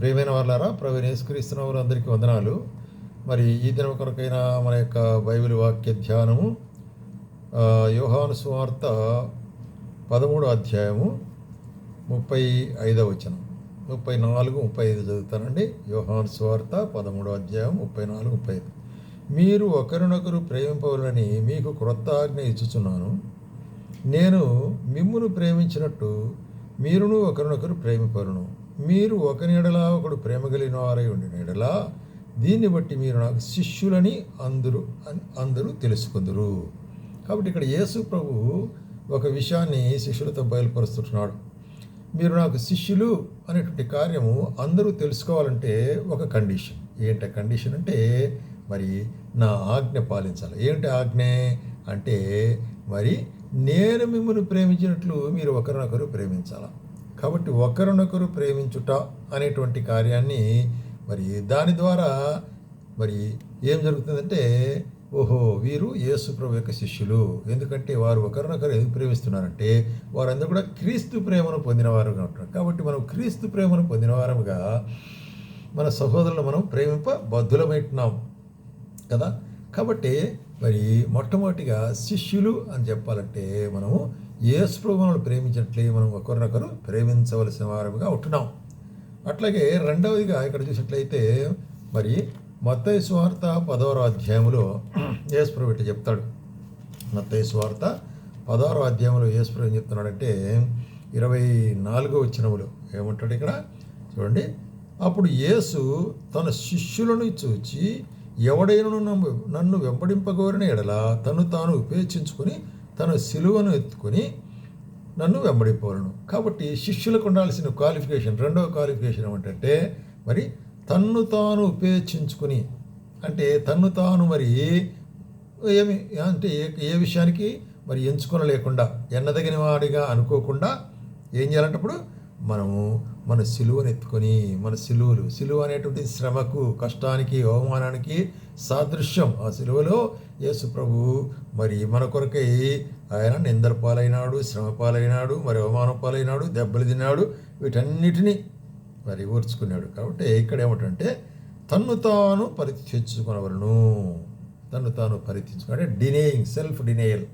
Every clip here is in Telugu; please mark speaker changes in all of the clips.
Speaker 1: ప్రియమైన వాళ్ళారా ప్రవీణ యేసుక్రీస్తున్న అందరికీ వందనాలు. మరి ఈ దినం కొరకైన మన యొక్క బైబిల్ వాక్య ధ్యానము యోహాను సువార్త పదమూడు అధ్యాయము ముప్పై ఐదవ వచనం. ముప్పై నాలుగు ముప్పై ఐదు చదువుతానండి. యోహాను సువార్త పదమూడో అధ్యాయం ముప్పై నాలుగు ముప్పై ఐదు. మీరు ఒకరినొకరు ప్రేమింపవలని మీకు క్రొత్త ఆజ్ఞ ఇచ్చుచున్నాను. నేను మిమ్మును ప్రేమించినట్టు మీరును ఒకరినొకరు ప్రేమిపరును మీరు ఒక నీడలా ఒకడు ప్రేమ కలిగిన వారై ఉండి నీడలా దీన్ని బట్టి మీరు నాకు శిష్యులని అందరూ అన్- అందరూ తెలుసుకుందరు. కాబట్టి ఇక్కడ యేసు ప్రభు ఒక విషయాన్ని శిష్యులతో బయలుపరుస్తున్నాడు మీరు నాకు శిష్యులు అనేటువంటి కార్యము అందరూ తెలుసుకోవాలంటే ఒక కండిషన్. ఏంటి కండిషన్ అంటే మరి నా ఆజ్ఞ పాలించాలి. ఏంటి ఆజ్ఞ అంటే మరి నేను మిమ్మల్ని ప్రేమించినట్లు మీరు ఒకరినొకరు ప్రేమించాలా? కాబట్టి ఒకరినొకరు ప్రేమించుట అనేటువంటి కార్యాన్ని మరి దాని ద్వారా మరి ఏం జరుగుతుందంటే ఓహో వీరు యేసుప్రభు యొక్క శిష్యులు. ఎందుకంటే వారు ఒకరినొకరు ఎందుకు ప్రేమిస్తున్నారంటే వారందరూ కూడా క్రీస్తు ప్రేమను పొందినవారుగా ఉంటారు. కాబట్టి మనం క్రీస్తు ప్రేమను పొందినవారముగా మన సహోదరులు మనం ప్రేమింప బద్ధులమైతున్నాం కదా. కాబట్టి మరి మొట్టమొదటిగా శిష్యులు అని చెప్పాలంటే మనము యేసు ప్రభు ప్రేమించినట్లే మనం ఒకరినొకరు ప్రేమించవలసిన వారముగా ఉంటున్నాం. అట్లాగే రెండవదిగా ఇక్కడ చూసినట్లయితే మరి మత్తయి స్వార్త పదవరో అధ్యాయంలో యేసుప్రభు ఇట్లా చెప్తాడు. మత్తయి స్వార్త పదహారో అధ్యాయంలో యేసుప్రభు ఏం చెప్తున్నాడంటే ఇరవై నాలుగో వచ్చినములు ఏమంటాడు ఇక్కడ? చూడండి. అప్పుడు యేసు తన శిష్యులను చూచి ఎవడైనను నన్ను నన్ను వెంబడింపగోరిన ఎడల తను తాను ఉపేక్షించుకొని తన సిలువను ఎత్తుకొని నన్ను వెంబడిపోలను. కాబట్టి శిష్యులకు ఉండాల్సిన క్వాలిఫికేషన్ రెండవ క్వాలిఫికేషన్ ఏమిటంటే మరి తన్ను తాను ఉపేక్షించుకుని అంటే తన్ను తాను మరి ఏమి అంటే ఏ ఏ విషయానికి మరి ఎంచుకొనలేకుండా ఎన్నదగిన వాడిగా అనుకోకుండా ఏం చేయాలంటప్పుడు మనము మన సిలువను ఎత్తుకొని మన సిలువలు సిలువ అనేటువంటి శ్రమకు కష్టానికి అవమానానికి సాదృశ్యం ఆ సిలువలో యేసు ప్రభు. మరి మన కొరకై ఆయన నిందల పాలైనాడు శ్రమ పాలైనాడు మరి అవమానం పాలైనాడు దెబ్బలు తిన్నాడు వీటన్నిటినీ మరి ఓర్చుకున్నాడు. కాబట్టి ఇక్కడ ఏమిటంటే తన్ను తాను పరిత్యెచ్చుకునవలను తన్ను తాను పరిత్యించుకు అంటే డినేయింగ్ సెల్ఫ్ డినేయల్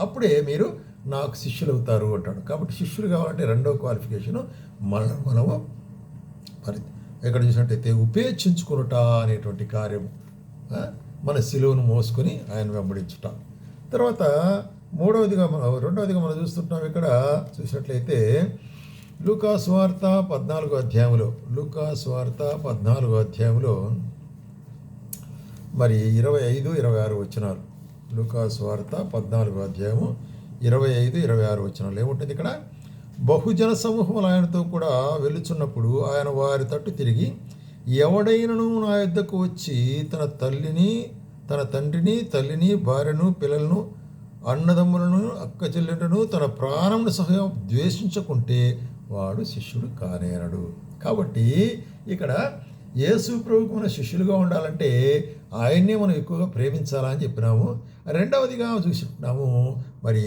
Speaker 1: అప్పుడే మీరు నాకు శిష్యులు అవుతారు అంటాడు. కాబట్టి శిష్యులు కావాలంటే రెండో క్వాలిఫికేషను మన మనము పరి ఎక్కడ చూసినట్టయితే ఉపేక్షించుకునుట అనేటువంటి కార్యము మన శిలువను మోసుకొని ఆయన వెంబడించుట. తర్వాత మూడవదిగా మనం రెండవదిగా మనం చూస్తుంటాం ఇక్కడ చూసినట్లయితే లూకాస్ వార్త పద్నాలుగో అధ్యాయంలో లూకాస్ వార్త పద్నాలుగో అధ్యాయంలో మరి ఇరవై ఐదు ఇరవై ఆరు వచ్చినారు లూకాస్ వార్త పద్నాలుగో అధ్యాయము ఇరవై ఐదు ఇరవై ఆరు వచ్చినాలు ఏముంటుంది ఇక్కడ? బహుజన సమూహములు ఆయనతో కూడా వెలుచున్నప్పుడు ఆయన వారి తట్టు తిరిగి ఎవడైనను నా యొద్దకు వచ్చి తన తల్లిని తన తండ్రిని తల్లిని భార్యను పిల్లలను అన్నదమ్ములను అక్క చెల్లెలను తన ప్రాణమును సహా ద్వేషించకుంటే వాడు శిష్యుడు కానేరడు కాబట్టి ఇక్కడ యేసు ప్రభుకు మన శిష్యులుగా ఉండాలంటే ఆయన్నే మనం ఎక్కువగా ప్రేమించాలని చెప్పినాము. రెండవదిగా చూసినాము మరి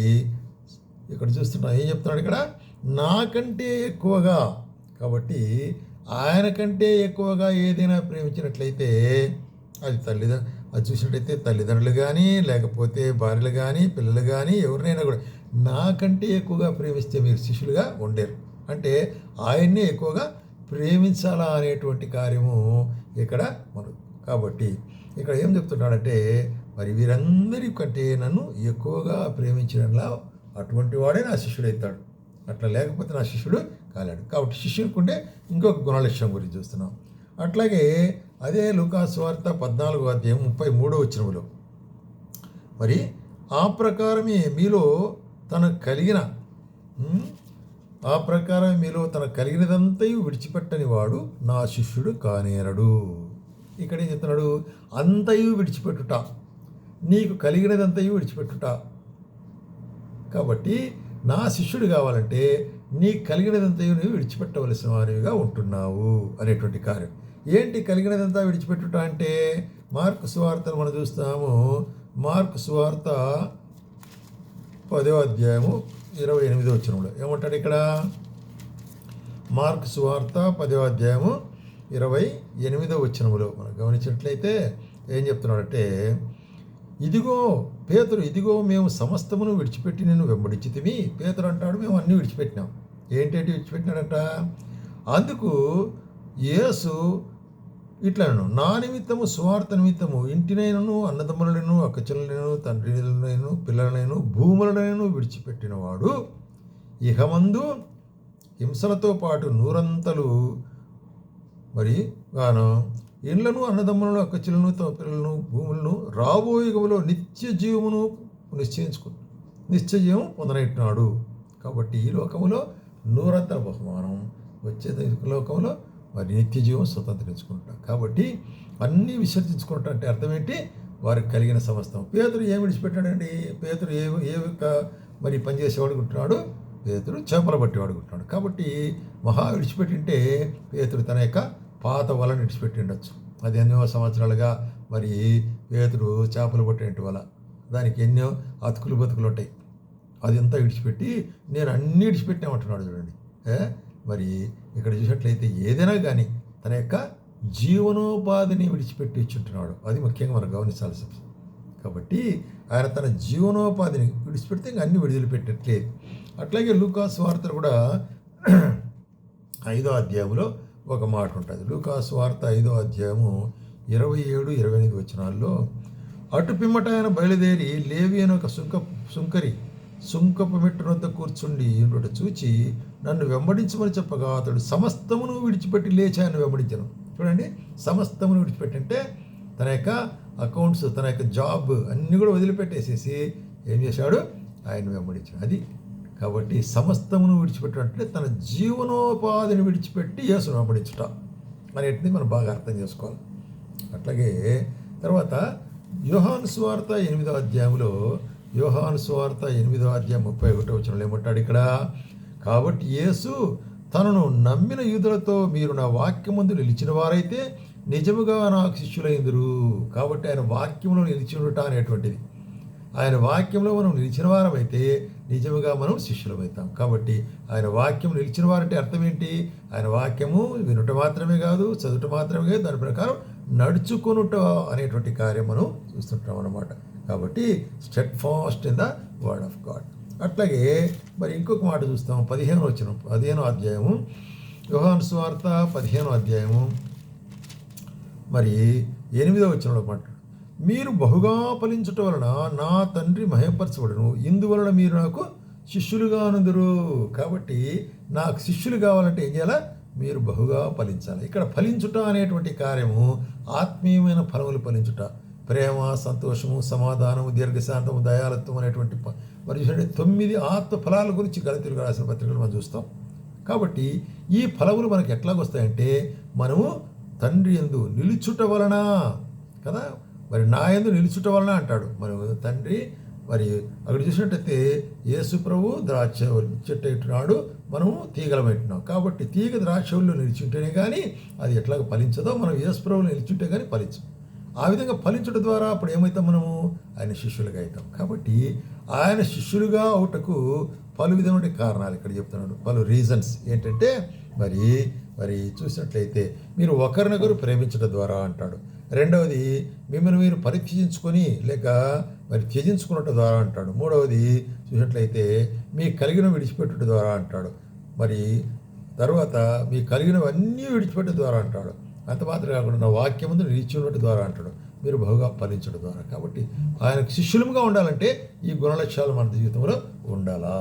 Speaker 1: ఇక్కడ చూస్తున్నాం ఏం చెప్తున్నాడు ఇక్కడ? నాకంటే ఎక్కువగా. కాబట్టి ఆయన కంటే ఎక్కువగా ఏదైనా ప్రేమించినట్లయితే అది తల్లిదండ్రు అది చూసినట్టయితే తల్లిదండ్రులు కానీ లేకపోతే భార్యలు కానీ పిల్లలు కానీ ఎవరినైనా కూడా నాకంటే ఎక్కువగా ప్రేమిస్తే మీరు శిష్యులుగా ఉండేరు. అంటే ఆయన్నే ఎక్కువగా ప్రేమించాలా అనేటువంటి కార్యము ఇక్కడ మనం కాబట్టి ఇక్కడ ఏం చెప్తున్నాడంటే మరి వీరందరి కంటే నన్ను ఎక్కువగా ప్రేమించడంలా అటువంటి వాడే నా శిష్యుడైతాడు అట్లా లేకపోతే నా శిష్యుడు కాలేడు. కాబట్టి శిష్యుడుకుంటే ఇంకొక గుణలక్ష్యం గురించి చూస్తున్నాం. అట్లాగే అదే లుకాస్ వార్త పద్నాలుగో అధ్యాయం ముప్పై మూడో వచ్చినములో మరి ఆ ప్రకారమే మీలో తనకు కలిగిన ఆ ప్రకారం మీలో తన కలిగినదంతయు విడిచిపెట్టని వాడు నా శిష్యుడు కానేరడు. ఇక్కడ ఏం చెప్తున్నాడు? అంతయు విడిచిపెట్టుట. నీకు కలిగినదంతయు విడిచిపెట్టుట. కాబట్టి నా శిష్యుడు కావాలంటే నీకు కలిగినదంతయు నువ్వు విడిచిపెట్టవలసిన వారిగా ఉంటున్నావు అనేటువంటి కార్యం. ఏంటి కలిగినదంతా విడిచిపెట్టుట అంటే? మార్కు సువార్తను మనం చూస్తాము. మార్కు సువార్త పదో అధ్యాయము ఇరవై ఎనిమిదో వచ్చినంలో ఏమంటాడు ఇక్కడ? మార్క్ సువార్త పదో అధ్యాయము ఇరవై ఎనిమిదో వచ్చినములో మనం గమనించినట్లయితే ఏం చెప్తున్నాడంటే ఇదిగో పేదరు ఇదిగో మేము సమస్తమును విడిచిపెట్టి నేను వెంబడించితివి పేదరు అంటాడు మేము అన్నీ విడిచిపెట్టినాం. ఏంటంటే విడిచిపెట్టినాడంట? అందుకు యేసు ఇట్లను నా నిమిత్తము స్వార్థ నిమిత్తము ఇంటినైనను అన్నదమ్ములను అక్కచెల్లెలను తండ్రినైను పిల్లలనైను భూములనైను విడిచిపెట్టినవాడు. ఇహమందు హింసలతో పాటు నూరంతలు మరి గాను ఇండ్లను అన్నదమ్ములను అక్కచెలను తమ పిల్లలను భూములను రాబోయే నిత్య జీవమును నిశ్చయించుకు నిశ్చయం పొందనట్టున్నాడు కాబట్టి ఈ లోకములో నూరంతర బహుమానం వచ్చే లోకంలో వారి నిత్య జీవం స్వతంత్రించుకుంటాం కాబట్టి అన్నీ విసర్జించుకుంటా అంటే అర్థం ఏంటి? వారికి కలిగిన సమస్తం. పేదరు ఏమి విడిచిపెట్టాడండి? పేదరు ఏ ఏ యొక్క మరి పనిచేసేవాడు ఉంటున్నాడు? పేతుడు చేపలు పట్టేవాడు ఉంటున్నాడు. కాబట్టి మహా విడిచిపెట్టింటే పేతుడు తన యొక్క పాత వలను ఇడిచిపెట్టి ఉండొచ్చు అది ఎన్నో సంవత్సరాలుగా మరి పేతుడు చేపలు పట్టేటి వల. దానికి ఎన్నో అతుకులు బతుకులు ఉంటాయి. అది ఎంత విడిచిపెట్టి నేను అన్నీ విడిచిపెట్టామంటున్నాడు చూడండి. ఏ? మరి ఇక్కడ చూసినట్లయితే ఏదైనా కానీ తన యొక్క జీవనోపాధిని విడిచిపెట్టి ఇచ్చుంటున్నాడు అది ముఖ్యంగా మనం గమనించాల్సి కాబట్టి ఆయన తన జీవనోపాధిని విడిచిపెడితే ఇంకా అన్ని విడుదల పెట్టట్లేదు అట్లాగే లూకాస్ వార్తలు కూడా ఐదో అధ్యాయంలో ఒక మాట ఉంటుంది. లూకాస్ వార్త ఐదో అధ్యాయము ఇరవై ఏడు ఇరవై ఎనిమిది వచ్చినాల్లో అటు పిమ్మట ఆయన బయలుదేరి లేవి అని ఒక సుంక సుంకరి సుంకపు మెట్టు వద్ద కూర్చుండి ఇంటి చూచి నన్ను వెంబడించమని చెప్పగా అతడు సమస్తమును విడిచిపెట్టి లేచి ఆయన వెంబడించను. చూడండి సమస్తమును విడిచిపెట్టి అంటే తన యొక్క అకౌంట్స్ తన యొక్క జాబ్ అన్నీ కూడా వదిలిపెట్టేసేసి ఏం చేశాడు? ఆయన వెంబడించాడు. అది కాబట్టి సమస్తమును విడిచిపెట్టాలంటే తన జీవనోపాధిని విడిచిపెట్టి యేసును వెంబడించుట అనేటిది మనం బాగా అర్థం చేసుకోవాలి. అట్లాగే తర్వాత యోహాను స్వార్త ఎనిమిదో అధ్యాయంలో యోహాను స్వార్త ఎనిమిదో అధ్యాయం ముప్పై ఒకటో వచ్చినలో ఏమంటాడు ఇక్కడ? కాబట్టి యేసు తనను నమ్మిన యూదులతో మీరు నా వాక్యమందు నిలిచిన వారైతే నిజముగా నాకు శిష్యులైందురు. కాబట్టి ఆయన వాక్యంలో నిలిచి ఉండట అనేటువంటిది. ఆయన వాక్యంలో మనం నిలిచిన వారమైతే నిజముగా మనం శిష్యులమవుతాం కాబట్టి ఆయన వాక్యం నిలిచిన వారంటే అర్థం ఏంటి ఆయన వాక్యము వినుట మాత్రమే కాదు చదువుట మాత్రమే కాదు దాని ప్రకారం నడుచుకొనుట అనేటువంటి కార్యం మనం చూస్తుంటాం అన్నమాట. కాబట్టి steadfast in the word of God. అట్లాగే మరి ఇంకొక మాట చూస్తాం పదిహేను వచ్చిన పదిహేనో అధ్యాయము. యోహాను స్వార్త పదిహేనో అధ్యాయము. మరి ఎనిమిదో వచ్చిన మాట మీరు బహుగా ఫలించుట వలన నా తండ్రి మహపరచబడును ఇందువలన మీరు నాకు శిష్యులుగా అనుదురు. కాబట్టి నాకు శిష్యులు కావాలంటే ఏం చేయాలా? మీరు బహుగా ఫలించాలి. ఇక్కడ ఫలించుట అనేటువంటి కార్యము ఆత్మీయమైన ఫలములు ఫలించుట. ప్రేమ సంతోషము సమాధానము దీర్ఘశాంతము దయాలత్వం అనేటువంటి మరి తొమ్మిది ఆత్మ ఫలాల గురించి గణతిలుగా రాసిన పత్రికలు మనం చూస్తాం. కాబట్టి ఈ ఫలములు మనకు ఎట్లాగొస్తాయంటే మనము తండ్రి ఎందు నిలుచుట వలన కదా? మరి నా ఎందు నిలుచుట వలన అంటాడు. మరి తండ్రి మరి అక్కడ చూసినట్టయితే యేసు ప్రభు ద్రాక్ష చెట్టు ఎట్టున్నాడు మనము తీగలం పెట్టినాం కాబట్టి తీగ ద్రాక్షల్లో నిలిచింటేనే కానీ అది ఎట్లాగ ఫలించదో మనం యేసు ప్రభులు నిలిచుంటే కానీ ఫలించు ఆ విధంగా ఫలించడం ద్వారా అప్పుడు ఏమవుతాం మనము? ఆయన శిష్యులుగా అవుతాం కాబట్టి ఆయన శిష్యులుగా అవుటకు పలు విధమైన కారణాలు ఇక్కడ చెప్తున్నాడు. పలు రీజన్స్ ఏంటంటే మరి మరి చూసినట్లయితే మీరు ఒకరినొకరు ప్రేమించడం ద్వారా అంటాడు. రెండవది మిమ్మల్ని మీరు పరీక్షించుకొని లేక మరి త్యజించుకున్నట్టు ద్వారా అంటాడు. మూడవది చూసినట్లయితే మీ కలిగిన విడిచిపెట్టుట ద్వారా అంటాడు. మరి తర్వాత మీ కలిగినవన్నీ విడిచిపెట్టే ద్వారా అంటాడు. అంత మాత్రం కాకుండా నా వాక్యం ముందు నిలిచి ఉన్నట్టు ద్వారా అంటాడు. మీరు బహుగా ఫలించడం ద్వారా. కాబట్టి ఆయనకు శిష్యులుగా ఉండాలంటే ఈ గుణలక్ష్యాలు మన జీవితంలో ఉండాలా?